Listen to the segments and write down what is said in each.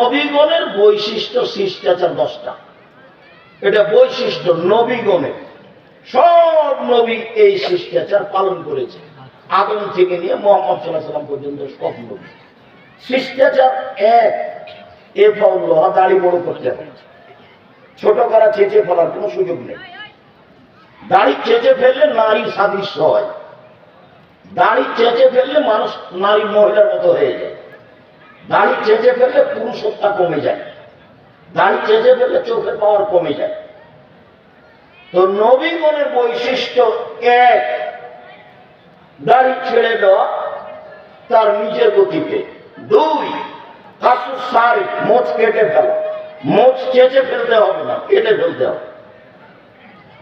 নবীগণের বৈশিষ্ট্য শিষ্টাচার দশটা। এটা বৈশিষ্ট্য নবীগণের। সব নবী এই শিষ্টাচার পালন করেছে। আদম থেকে নিয়ে মোহাম্মদ সাল্লাহ পর্যন্ত সব নবী। শিষ্টাচার এক। এ ফল দাড়ি বড় করতে হবে। ছোট করা চেঁচে ফেলার কোনো সুযোগ নেই। দাড়ি চেঁচে ফেললে নারী সাদৃশ্য হয়। দাড়ি চেঁচে ফেললে মানুষ নারী মহিলার মতো হয়ে যায়। দাড়ি চেঁচে ফেললে পুরুষত্বা কমে যায়। দাড়ি চেঁচে ফেললে চোখের পাওয়ার কমে যায়। তো নবীগণের বৈশিষ্ট্য এক, দাড়ি ছেড়ে দেওয়া তার নিজের গতিতে। দুই কাসু সারি, মোচ কেটে ফেলা। মোচ চেঁচে ফেলতে হবে না, কেটে ফেলতে হবে।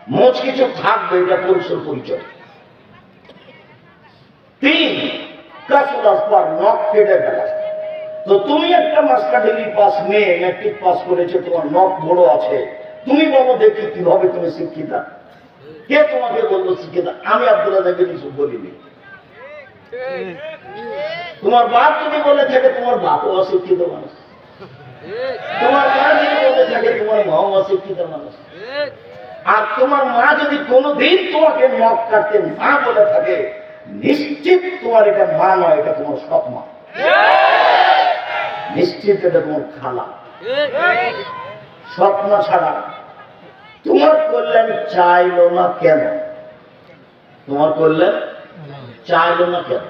মোচ কিছু থাকবে, এটা পুরুষের পরিচয়। তিন, কাসুরাস পার নখ কেটে ফেলা। তো তুমি একটা মাস্টার ডিগ্রি পাস মেয়ে, ম্যাট্রিক পাস করেছ, তোমার নখ বড় আছে। তুমি বলো দেখি কীভাবে তুমি শিক্ষিতা। কে তোমাকে বলল শিক্ষিতা? আমি আব্দুল্লাহ দেখে কিছু বলিনি। তোমার বাপ যদি বলে থাকে, তোমার বাপও অশিক্ষিত মানুষ। তোমার মা যদি বলে থাকে, তোমার মাও অশিক্ষিত মানুষ। আর তোমার মা যদি কোনোদিন তোমাকে নখ কাটতে না বলে থাকে, নিশ্চিত তোমার এটা মা নয়, এটা তোমার সৎ মা। তোমার খালা। স্বপ্ন ছাড়া। তোমার কল্যাণ চাইলো না কেন? তোমার কল্যাণ চাইলো না কেন?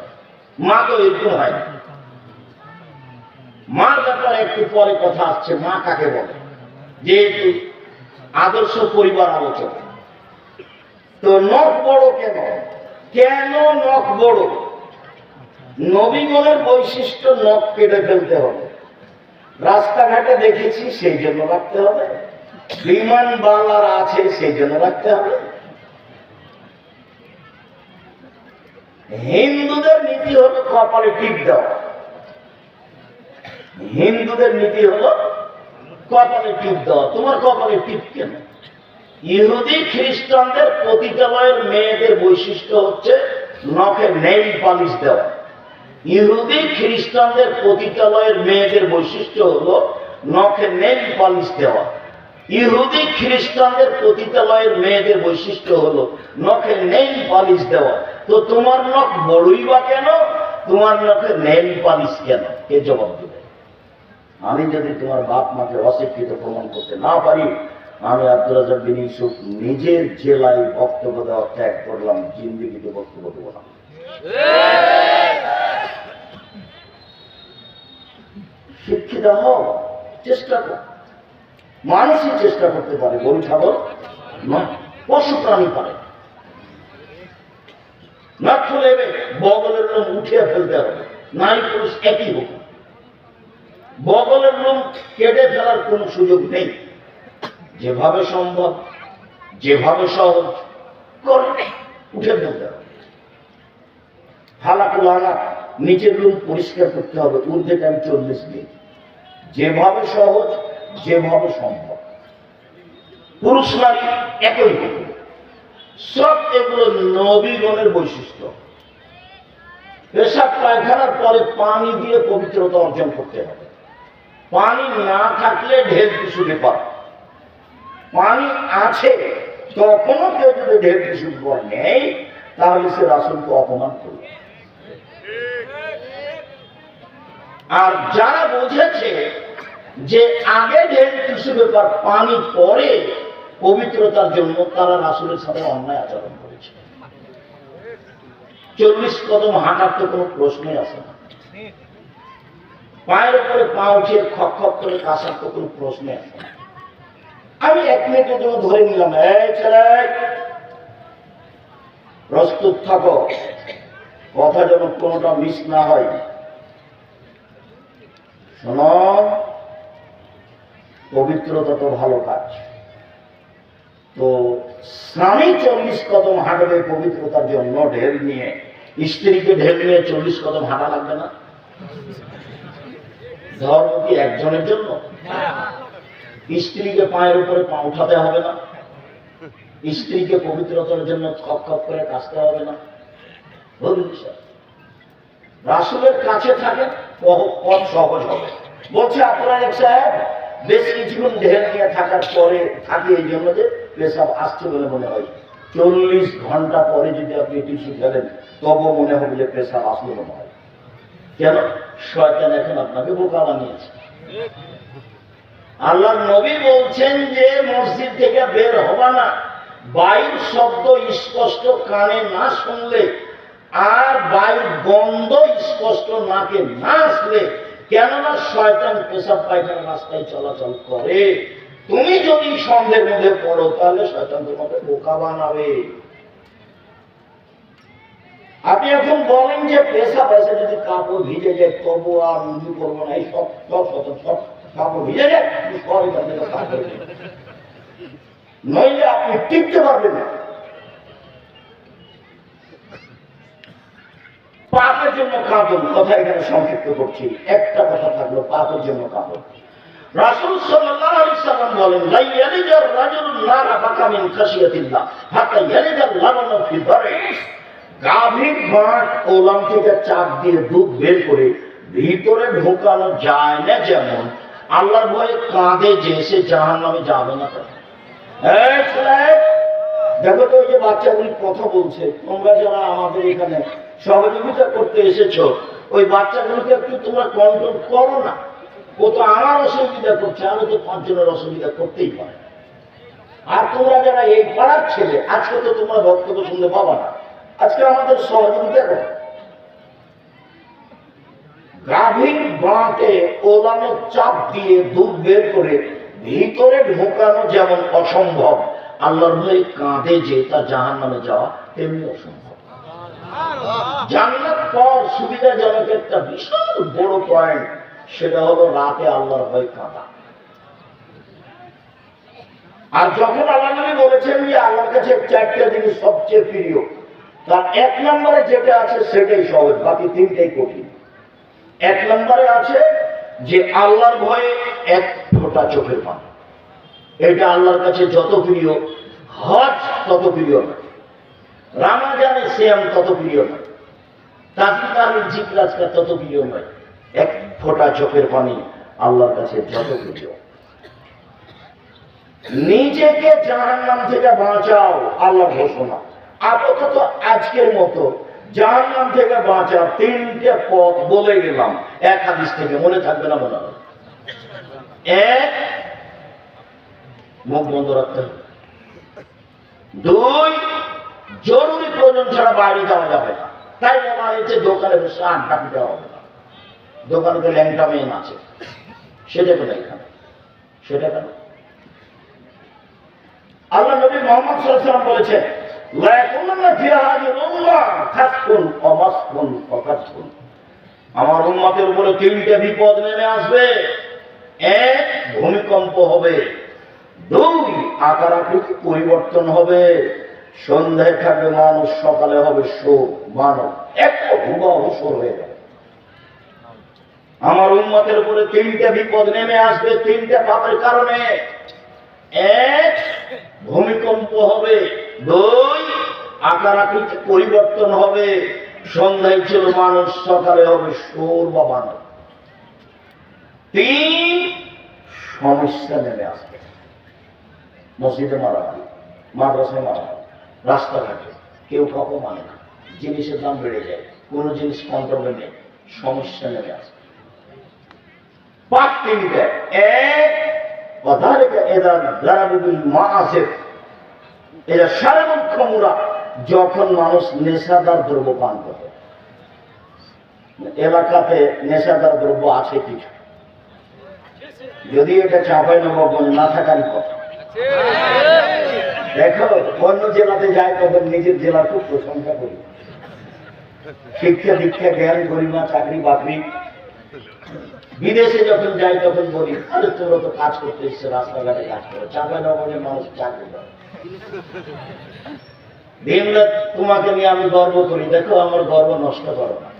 মা তো এরকম হয় মার ব্যাপারে একটু পরে কথা আসছে মা কাকে বলে? যেহেতু আদর্শ পরিবার আলোচনা তো নখ বড় কেন? কেন নখ বড়? নবীগণের বৈশিষ্ট্য নখ কেটে ফেলতে হবে। রাস্তাঘাটে দেখেছি, সেই জন্য রাখতে হবে। বিমান বাংলার আছে, সেই জন্য রাখতে হবে। হিন্দুদের নীতি হলো কপালে টিপ দেওয়া। হিন্দুদের নীতি হলো কপালে টিপ দেওয়া। তোমার কপালে টিপ কেন? ইহুদি খ্রিস্টানদের পতিতালয়ের মেয়েদের বৈশিষ্ট্য হচ্ছে নখে নেইল পালিশ দেওয়া। ইহুদি খ্রিস্টানদের পতিতালয়ের মেয়েদের বৈশিষ্ট্য হলো নখে নেইল পালিশ দেওয়া। ইহুদি খ্রিস্টানদের পতিতালয়ের মেয়েদের বৈশিষ্ট্য হলো নখে নেইল পালিশ দেওয়া। তো তোমার নখ বড়ই বা কেন? তোমার নখে নেইল পালিশ কেন? কে জবাব দেবে? আমি যদি তোমার বাপ মাকে অশিক্ষিত প্রমাণ করতে না পারি, আমি আব্দুল রাজা বিন ইউসুফ নিজের জেলায় বক্তব্য দেওয়া ত্যাগ করলাম, জিন্দিগিতে বক্তব্য দেবো না। শিক্ষিত হও, চেষ্টা কর। মানুষই চেষ্টা করতে পারে, গরু, ছাগল পশু, প্রাণী পারে। না খুলে বগলের লোম উঠিয়ে ফেলতে হবে, নারী, পুরুষ একই হোক। বগলের লোম কেটে ফেলার কোনো সুযোগ নেই। যেভাবে সম্ভব, যেভাবে সহজ, করে উঠে ফেলতে হবে। হালাকুল আলা নিচের রুম পরিষ্কার করতে হবে। ঊর্ধ্বে টাইম চল্লিশ দিন যেভাবে সহজ, যেভাবে সম্ভব। পুরুষ নারী একই সব এগুলো নবীগণের বৈশিষ্ট্য। পেশাব পায়খানার পরে পানি দিয়ে পবিত্রতা অর্জন করতে হবে। পানি না থাকলে ঢের শুধু পারে পানি আছে, তখনও কেউ যদি ঢের কিছু পর নেই তাহলে সে রাসুলকে অপমান করবে। আর যারা বুঝেছে যে আগে ঢের কিছু ব্যাপার পানি পরে পবিত্রতার জন্য তারা রাসুলের সাথে অন্যায় আচরণ করেছে। চল্লিশ কদম হাঁটার তো কোনো প্রশ্নই আসে না। পায়ের উপরে পা উঠিয়ে খপ খপ করে কাশার তো কোনো প্রশ্নই আসে না। আমি এক মিনিটের জন্য ধরে নিলাম, এই ছেলে, প্রস্তুত থাকো। কথা যেন কোনোটা মিস না হয় শোনো, পবিত্রতা তো ভালো কাজ। তো স্বামী চল্লিশ কদম হাঁটবে পবিত্রতার জন্য ঢেল নিয়ে। স্ত্রীকে ঢেল নিয়ে চল্লিশ কদম হাঁটা লাগবে না? ধর্ম কি একজনের জন্য? স্ত্রীকে পায়ের উপরে পা উঠাতে হবে না। স্ত্রীকে পবিত্রতার জন্য খপ খপ করে কাশতে হবে না। রাসুলের কাছে থাকে পথ সহজ হবে। বলছে আপনার এক সাহেব, বেশ কিছুক্ষণ ঢের নিয়ে থাকার পরে থাকি এই জন্য যে পেশাব আসছে বলে মনে হয়। চল্লিশ ঘণ্টা পরে যদি আপনি টিস্যু ফেলেন তবু মনে হবে যে পেশাব আসলো মনে হয়। কেন? শয়তান এখন আপনাকে বোকা বানিয়েছে। আল্লাহ নবী বলছেন যে মসজিদ থেকে বের হবা না। বায়ুর শব্দ স্পষ্ট কানে না শুনলে আর বায়ুর গন্ধ স্পষ্ট নাকে না আসলে কেননা শয়তান পেশাব পায়খানা রাস্তায় চলাচল করে। তুমি যদি সন্ধ্যের মধ্যে পড়ো, তাহলে শয়তান তোমাকে বোকা বানাবে। আপনি এখন বলেন যে পেশা পয়সা যদি কাপড় ভিজে যায়, তবু আর রুজু করব না, এই সব সব সব সব কাপড় ভিজে যায় তুমি সব এখান থেকে কাপড় ভিজে যায়। নইলে আপনি টিকতে পারবেন না পাপের জন্য কাঁদুন কথা এখানে সংক্ষিপ্ত করছি। একটা কথা থাকল, পাপের জন্য করে ভিতরে ঢোকানো যায় না যেমন, আল্লাহর ভয়ে কাঁদে যে সে জাহান নামে যাবে না দেখো তো ওই যে বাচ্চাগুলি কথা বলছে, তোমরা যারা আমাদের এখানে সহযোগিতা করতে এসেছ, ওই বাচ্চাগুলোকে একটু তোমরা কন্ট্রোল করো না। ও তো আমার অসুবিধা করছে আরও তো পাঁচজনের অসুবিধা করতেই পারে। আর তোমরা যারা এই পাড়ার ছেলে, আজকে তো তোমরা বক্তব্য শুনতে পাবা না। আজকে আমাদের সহযোগিতা করো। গাভীর বাঁটে ওলানো চাপ দিয়ে দুধ বের করে ভিতরে ঢোকানো যেমন অসম্ভব, আল্লাহর ভয়ে কাঁধে যে, তা জাহান নামে যাওয়া তেমনি অসম্ভব। জান্নাত পর সুবিধাজনক একটা বিশাল বড় পয়েন্ট সেটা হলো রাতে আল্লাহর ভয় কাঁদা। আর যখন আল্লাহ বলেছেন যে আল্লাহর কাছে চারটা জিনিস সবচেয়ে প্রিয়, তার এক নম্বরে যেটা আছে সেটাই সহজ, বাকি তিনটাই কঠিন। এক নম্বরে আছে যে আল্লাহর ভয়ে এক ফোঁটা চোখের পানি। এটা আল্লাহর কাছে যত প্রিয়, হজ তত প্রিয় না। রামাজানে শ্যাম তত প্রিয় না তাজমিকারের জিজ্ঞাসা তত প্রিয় নয়। এক ফোঁটা চোখের পানি আল্লাহর কাছে যত প্রিয়। নিজেকে জাহান নাম থেকে বাঁচাও আল্লাহ ঘোষণা। আপাতত আজকের মতো জাহান নাম থেকে বাঁচার তিনটে পথ বলে গেলাম। এক হাদিস থেকে মনে থাকবে না মনে এক, মুখ বন্ধ রাখতে হবে। দুই জরুরি প্রয়োজন ছাড়া বাইরে যাওয়া যাবে না। তাই বলা হয়েছে দোকানে বসে আড্ডা পিটা হবে। না দোকানে তো ল্যাংটা মেন আছে। সেটা কেন এখানে? সেটা কেন? আল্লাহ নবী মোহাম্মদ সাল্লাল্লাহু বলেছেন আমার উম্মতের উপরে তিনটে বিপদ নেমে আসবে। এক, ভূমিকম্প হবে। দুই আকার পরিবর্তন হবে। সন্ধ্যায় থাকবে মানুষ সকালে হবে শোক, মানব। এক হুবা অবসর হয়ে যাবে। আমার উন্মতের উপরে তিনটে বিপদ নেমে আসবে, তিনটে পাপের কারণে। এক, ভূমিকম্প হবে। দুই আকার আকৃতি পরিবর্তন হবে। সন্ধ্যায় ছিল মানুষ, সকালে হবে সোর বা মানব। তিন, সমস্যা নেমে আসবে। মসজিদে মারা মাদ্রাসায় মারা রাস্তাঘাটে কেউ কাউকে মানে না জিনিসের দাম বেড়ে যায় কোনো জিনিস কন্ট্রোলে নেই সমস্যা নেমে আসবে পাপ তিনটে এক وذلك إذا ضربوا بالمعاصف এরা সারাবন ক্ষমরা যখন মানুষ নেশাদার দ্রব্য পান করে এলাকাতে নেশাদার দ্রব্য আছে কিছু যদি এটা চাপাই নবাবগঞ্জ না থাকারই কথা দেখো, অন্য জেলাতে যায় তখন নিজের জেলা খুব প্রশংসা করি। শিক্ষা দীক্ষা, জ্ঞান, গরিমা, চাকরি, বাকরি। বিদেশে যখন যাই তখন বলি, আরে, তোরা তো কাজ করতে এসছে, রাস্তাঘাটে কাজ করে চাপা নগরের মানুষ চাকরি করে দিনরাত তোমাকে নিয়ে আমি গর্ব করি। দেখো, আমার গর্ব নষ্ট করো না।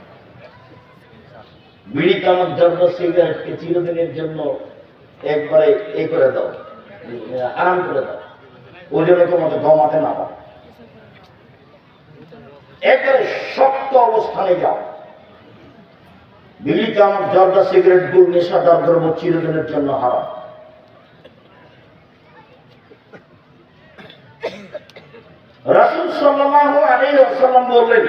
বিড়ি কামক দ্রব্য সিগারেটকে চিরদিনের জন্য একবারে এ করে দাও, আরাম করে দাও। ওই জন্য তোমাকে দমাতে না পারে। একবারে শক্ত অবস্থানে যাও। বিড়ি চামচ জর্দা সিগারেট গুড় নেশাদার দ্রব্য চিরদিনের জন্য হারাম। রাসূল সাল্লাল্লাহু আলাইহি ওয়াসাল্লাম বললেন,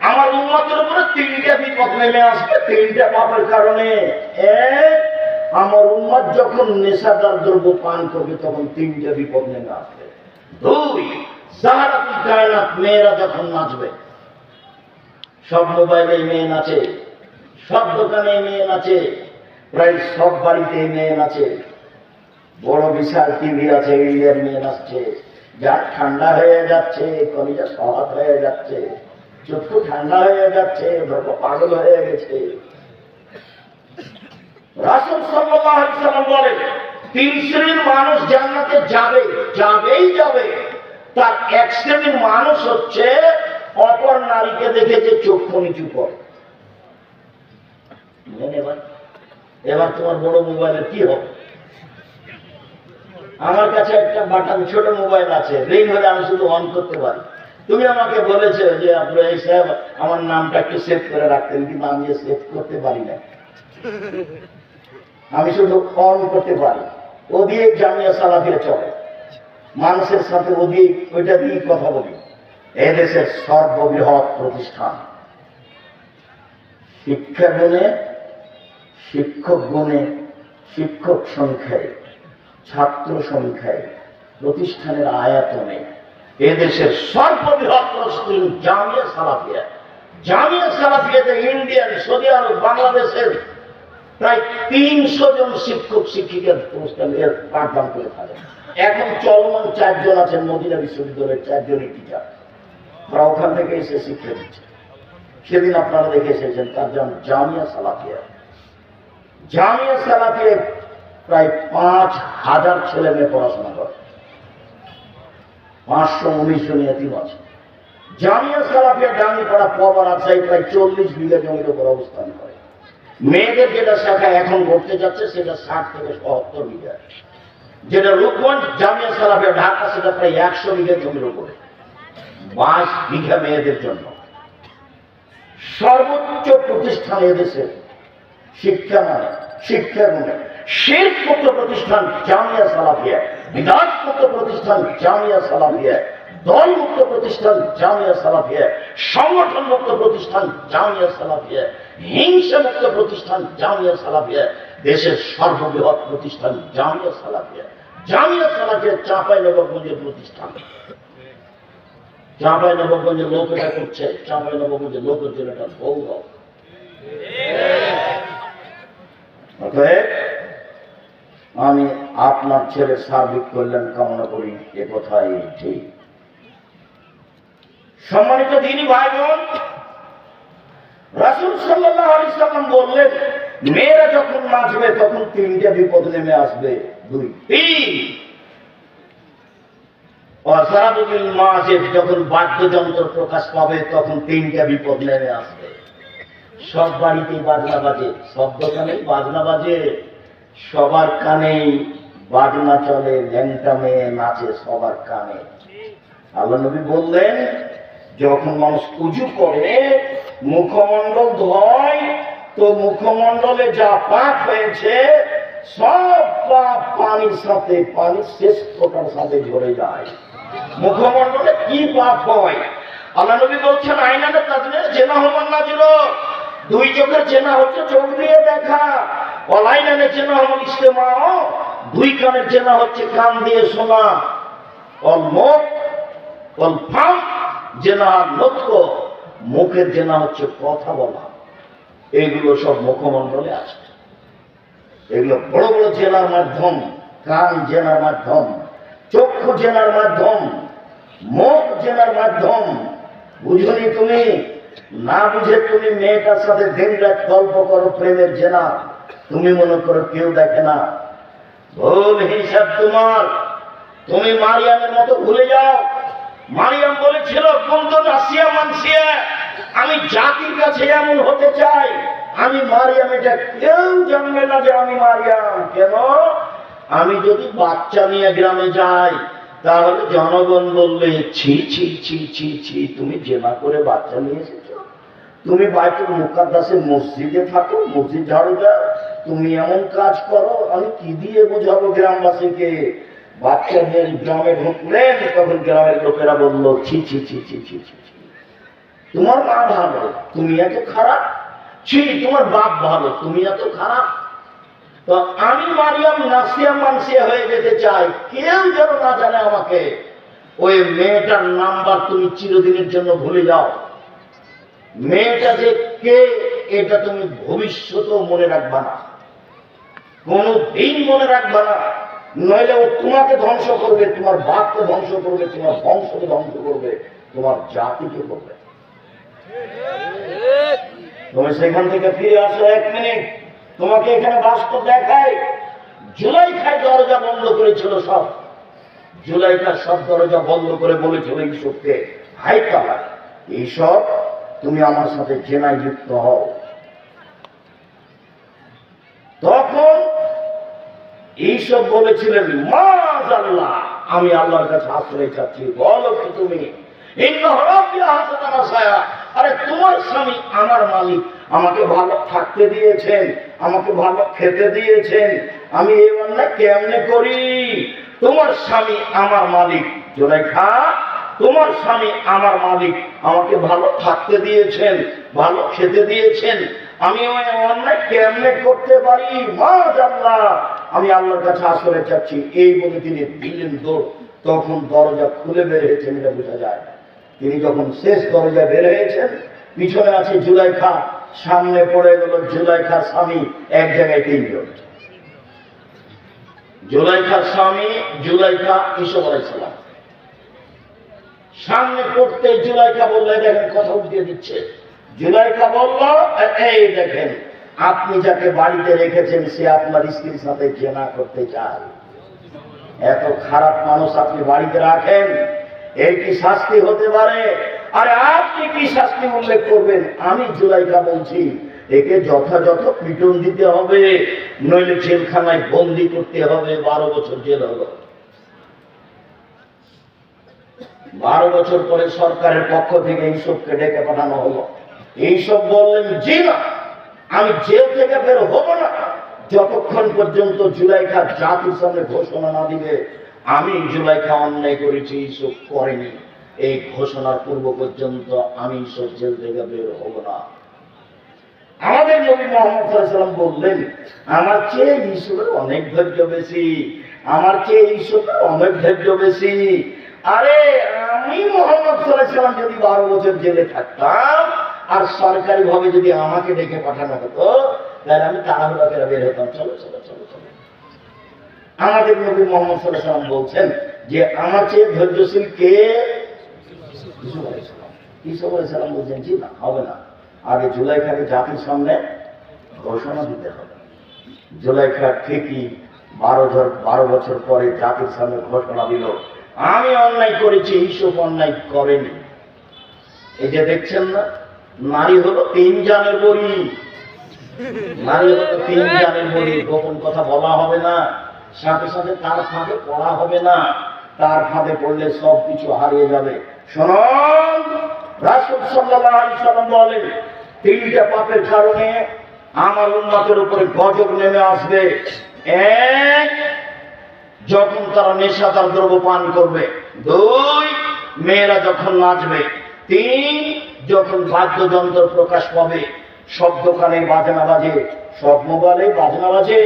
আমার উম্মতের উপরে তিনটা বিপদ নেমে আসবে, তিনটা পাপের কারণে। এক, আমার উম্মত যখন নেশাদার দ্রব্য পান করবে, তখন তিনটা বিপদ নেমে আসবে। দুই জাহারাতুল কায়নাত মেয়েরা যখন নাচবে, সব মোবাইলে মেয়ে নাচে, সব দোকানে মেয়ে নাচে, প্রায় সব বাড়িতে মেয়ে নাচে। বড় বিশাল টিভি আছে, ইন্ডিয়ার মেয়ে নাচছে, যার ঠান্ডা হয়ে যাচ্ছে, কলিজা সহাত হয়ে যাচ্ছে, চক্ষু ঠান্ডা হয়ে যাচ্ছে, ধর্ম পাগল হয়ে গেছে। রাসুল সাল্লাম বলেন তিন শ্রেণির মানুষ জান্নাতে যাবে, যাবেই যাবে। তার এক শ্রেণির মানুষ হচ্ছে অপর নারীকে দেখে যে চক্ষু নিচু করে এবার তোমার বড় মোবাইলের কি হবে? আমার কাছে একটা বাটন, ছোট মোবাইল আছে রিং হলে আমি শুধু অন করতে পারি। তুমি আমাকে বলেছ যে আপনার এই সাহেব, আমার নামটা একটু সেভ করে রাখতেন, কিন্তু আমি সেভ করতে পারি না। আমি শুধু অন করতে পারি। ও দিয়ে জামিয়া সালাফিয়া চলে। মানুষের সাথে ও ওইটা দিয়ে কথা বলি। এদেশের সর্ববৃহৎ প্রতিষ্ঠান। শিক্ষা গুণে, শিক্ষক গুণে, শিক্ষক সংখ্যায়, ছাত্র সংখ্যায়, প্রতিষ্ঠানের আয়তনে এদেশের সর্ববৃহৎ প্রতিষ্ঠান জামিয়া সালাফিয়া। জামিয়া সালাফিয়াতে ইন্ডিয়ান, সৌদি আরব, বাংলাদেশের প্রায় তিনশো জন শিক্ষক শিক্ষিকার প্রতিষ্ঠানের পাঠদান করে থাকে এখন চলমান চারজন আছেন মদিনা বিশ্ববিদ্যালয়ের চারজনই টিচার তারা ওখান থেকে এসে শিক্ষা দিচ্ছে। সেদিন আপনারা দেখে এসেছেন তার নাম জামিয়া সালাফিয়া। জামিয়া সালাফিয়া প্রায় পাঁচ হাজার ছেলে মেয়ে পড়াশোনা করে। পাঁচশো উনিশ জন এতিম আছে। জামিয়া সালাফিয়া ডাঙ্গিপাড়া পবার রাজশাহী প্রায় চল্লিশ বিঘা জমির উপর অবস্থান করে। মেয়েদের যেটা শাখা এখন ঘটতে যাচ্ছে, সেটা ষাট থেকে সত্তর বিঘা যেটা রূপগঞ্জ জামিয়া সালাফিয়া ঢাকা, সেটা প্রায় একশো বিঘা জমির উপরে। বাইশ বিঘা মেয়েদের জন্য। সর্বোচ্চ প্রতিষ্ঠান এদেশে শিক্ষা মানে শিক্ষা গুণে মুক্ত প্রতিষ্ঠান জামিয়া সালাফিয়া বিদাত প্রতিষ্ঠান জামিয়া সালাফিয়া। দল মুক্ত প্রতিষ্ঠান জামিয়া সালাফিয়া সংগঠন মুক্ত প্রতিষ্ঠান জামিয়া সালাফিয়া হিংসা মুক্ত প্রতিষ্ঠান জামিয়া সালাফিয়া, দেশের সর্ববৃহৎ প্রতিষ্ঠান জামিয়া সালাফিয়া। জামিয়া সালাফিয়া চাঁপাই নগরগঞ্জের প্রতিষ্ঠান। চাঁপাই নবগঞ্জের লোক এটা করছে চাঁপাই নবগঞ্জের লোকের জন্য এটা অতএব, আমি আপনার ছেলের সার্বিক কল্যাণ কামনা করি, এ কথাই ঠিক। সম্মানিত দিনী ভাই বোন রাসুল সাল্লাম বললেন, মেয়েরা যখন নাচবে, তখন তিনটা বিপদ নেমে আসবে? দুই, তিন। অসারাবুল মাসের যখন বাদ্যযন্ত্র প্রকাশ পাবে, তখন তিনটা বিপদ নেমে আসবে? সব বাড়িতেই বাজনা বাজে, সব দোকানেই বাজনা বাজে, সবার কানেই বাজনা চলে, ল্যাংটা মেয়ে নাচে সবার কানে। আল্লাহ নবী বললেন যখন মানুষ পুজো করে, মুখমণ্ডল ধয় তো মুখমণ্ডলে যা পাপ হয়েছে, সব পাপ পানির সাথে, পানির শেষ ফোটার সাথে ঝরে যায়। মুখমণ্ডলে কি পাপ হয়? আল্লাহ নবী বলছেন আইনাতে তাজমের জেনা হবার না ছিল দুই চোখের চেনা হচ্ছে চোখ দিয়ে দেখা। অলাইনানে চেনা হবার ইস্তেমা দুই কানের চেনা হচ্ছে কান দিয়ে শোনা। অল মুখ, অল ফাম জেনা নক্ষ মুখের জেনা হচ্ছে কথা বলা। এগুলো সব মুখমণ্ডলে আছে এগুলো বড় বড় জেলার মাধ্যম, কান জেনার মাধ্যম, চক্ষু জেনার মাধ্যম, মুখ জেনার মাধ্যম। বুঝলি তুমি? না বুঝে তুমি মেয়েটার সাথে দিন রাত গল্প করো প্রেমের জেনা। তুমি মনে করো কেউ দেখে না। ভুল হিসাব তোমার। তুমি মারিয়ামের মতো ভুলে যাও। মারিয়াম বলেছিল কুন্ত নাসিয়া মানসিয়া, আমি জাতির কাছে এমন হতে চাই, আমি মারিয়াম এটা কেউ জানবে না যে আমি মারিয়াম। কেন? আমি যদি বাচ্চা নিয়ে গ্রামে যাই, তাহলে জনগণ বলবে, ছি ছি ছি ছি ছি, তুমি জেমা করে বাচ্চা নিয়ে এসেছ। তুমি বাইতুল মুকাদ্দাসে মসজিদে থাকো, মসজিদ ঝাড়ু দাও, তুমি এমন কাজ করো, আমি কি দিয়ে বোঝাবো গ্রামবাসীকে? বাচ্চাদের গ্রামে ঢুকলেন, তখন গ্রামের লোকেরা বলল, ছি ছি ছি ছি ছি ছি। তোমার মা ভালো, তুমি এত খারাপ? ছি, তোমার বাপ ভালো, তুমি এত খারাপ? তো আমি মারিয়াম নাসিয়া মানসিয়া হয়ে যেতে চাই, কেউ যেন না জানে আমাকে। ওই মেয়েটার নাম্বার তুমি চিরদিনের জন্য ভুলে যাও। মেয়েটা যে কে, এটা তুমি ভবিষ্যতেও মনে রাখবা না। কোনো দিন মনে রাখবা না। নইলে ও তোমাকে ধ্বংস করবে, তোমার বাপকে ধ্বংস করবে, তোমার বংশকে ধ্বংস করবে, তোমার জাতিকে করবে। তুমি সেখান থেকে ফিরে আসো এক মিনিট। তোমাকে এখানে বাস্তব দেখায় জুলাই খায় দরজা বন্ধ করেছিল সব। জুলাইকার সব দরজা বন্ধ করে বলেছিল ঈশ্বরকে হাই কালা এইসব তুমি আমার সাথে জেনায় যুক্ত হও তখন এইসব বলেছিলেন মাজ আল্লাহ আমি আল্লাহর কাছে আশ্রয় চাচ্ছি। বলো কি তুমি। আরে, তোমার স্বামী আমার মালিক। আমাকে ভালো থাকতে দিয়েছেন, আমাকে ভালো খেতে দিয়েছেন। আমি এই অন্যায় কেমনে করি? তোমার স্বামী আমার মালিক। জোরেখা তোমার স্বামী আমার মালিক। আমাকে ভালো থাকতে দিয়েছেন, ভালো খেতে দিয়েছেন। আমি অন্যায় কেমনে করতে পারি? মা জানলা আমি আল্লাহর কাছে আসলে চাচ্ছি, এই বলে তিনি দিলেন দৌড়। তখন দরজা খুলে বের হয়েছেন এটা বোঝা যায়। তিনি যখন শেষ দরজা বের হয়েছেন, পিছনে আছে জুলাইখা, সামনে পড়ে গেল জুলাইখার স্বামী, এক জায়গায় তিনজন। জুলাইখার স্বামী, জুলাইখা ইসব আলাইসালাম সামনে পড়তে জুলাইখা বললে দেখেন কথা উঠিয়ে দিচ্ছে। জুলাইখা বলল, এই দেখেন আপনি যাকে বাড়িতে রেখেছেন, সে আপনার স্ত্রীর সাথে জেনা করতে চায়। এত খারাপ মানুষ আপনি বাড়িতে রাখেন, এই কি শাস্তি হতে পারে? আরে আপনি কি শাস্তি উল্লেখ করবেন? আমি জুলাইকা বলছি, একে যথাযথ পিটন দিতে হবে, নইলে জেলখানায় বন্দি করতে হবে, বারো বছর জেল হলো। বারো বছর পরে সরকারের পক্ষ থেকে এইসবকে ডেকে পাঠানো হলো। এইসব বললেন জি না আমি জেল থেকে বের হব না। যতক্ষণ পর্যন্ত জুলাইখা জাতির সামনে ঘোষণা না দিবে, আমি জুলাইখা অন্যায় করেছি এইসব করেনি। এই ঘোষণার পূর্ব পর্যন্ত আমি সব জেল থেকে বের হব না। আমাদের নবী মোহাম্মদ বললেন, আমার চেয়ে ঈশ্বরের অনেক ধৈর্য বেশি, আমার চেয়ে ঈশ্বরের অনেক ধৈর্য বেশি। আরে, আমি মোহাম্মদ সাল্লাম যদি বারো বছর জেলে থাকতাম আর সরকারি ভাবে যদি আমাকে ডেকে পাঠানো হতো, তাহলে আমি তাড়াহুড়া করে বের হতাম। চলো চলো চলো চলো। আমাদের নবী মোহাম্মদ সাল্লাম বলছেন যে, আমার চেয়ে ধৈর্যশীল কে? ইসুফ আলাইসালাম ইসুফ বলছেন, জি না, হবে না। আগে জুলাইখাকে জাতির সামনে ঘোষণা দিতে হবে। জুলাইখা ঠিকই বারো ঝর বারো বছর পরে জাতির সামনে ঘোষণা দিল। আমি অন্যায় করেছি এইসব অন্যায় করেনি। এই যে দেখছেন না নারী হলো তিন জানের বড়ি। নারী হলো তিন জানের বড়ি, গোপন কথা বলা হবে না। সাথে সাথে তার ফাঁদে পড়া হবে না। তার ফাঁদে পড়লে সব কিছু হারিয়ে যাবে। শোনন রাসুল সাল্লাম বলেন, তিনটা পাপের কারণে আমার উন্মতের উপরে গজব নেমে আসবে। এক, যখন তারা নেশাদার দ্রব্য পান করবে। দুই, মেয়েরা যখন নাচবে। তিন যখন বাদ্যযন্ত্র প্রকাশ পাবে, সব দোকানে বাজনা বাজে, সব মোবাইলে বাজনা বাজে।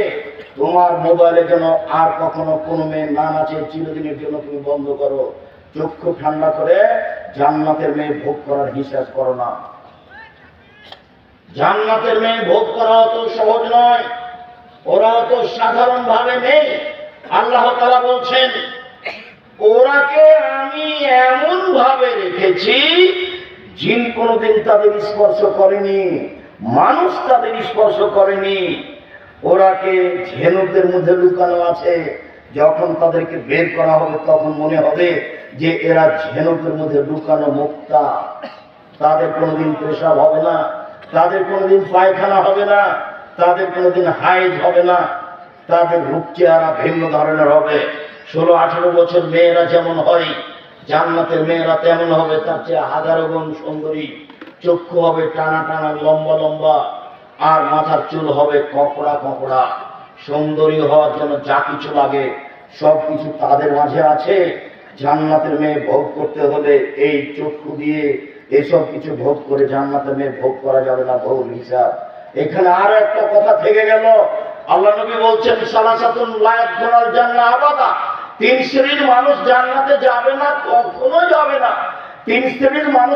তোমার মোবাইলে যেন আর কখনো কোনো মেয়ে না নাচে, চিরদিনের জন্য তুমি বন্ধ করো। চক্ষু ঠান্ডা করে জান্নাতের মেয়ে ভোগ করার হিসাব করো না। জান্নাতের মেয়ে ভোগ করা অত সহজ নয়। ওরা অত সাধারণ ভাবে নেই। আল্লাহ তারা বলছেন, ওরাকে আমি এমন ভাবে রেখেছি জিন কোনোদিন তাদের স্পর্শ করেনি, মানুষ তাদের স্পর্শ করেনি। ওরাকে ঝেনুকদের মধ্যে লুকানো আছে। যখন তাদেরকে বের করা হবে, তখন মনে হবে যে এরা ঝেনুকের মধ্যে লুকানো মুক্তা। তাদের কোনোদিন পেশাব হবে না, তাদের কোনোদিন পায়খানা হবে না, তাদের কোনোদিন হাইজ হবে না। তাদের রূপ চেহারা ভিন্ন ধরনের হবে। ষোলো আঠারো বছর মেয়েরা যেমন হয় জান্নাতের মেয়েরা তেমন হবে, তার চেয়ে হাজারো গুণ সুন্দরী। চক্ষু হবে টানা টানা, লম্বা লম্বা, আর মাথার চুল হবে কপড়া কপড়া সুন্দরী হওয়ার জন্য যা কিছু লাগে সব কিছু তাদের মাঝে আছে। জান্নাতের মেয়ে ভোগ করতে হলে এই চক্ষু দিয়ে এসব কিছু ভোগ করে জান্নাতের মেয়ে ভোগ করা যাবে না ভোগ হিসাব। এখানে আর একটা কথা থেকে গেল। আল্লাহ নবী বলছেন, সালাসাতুন লায়াত গোনাল জান্না আবাদা। তিন শ্রেণির মানুষ জান্নাতে যাবে না কখনো যাবে না। তিন শ্রেণির মানুষ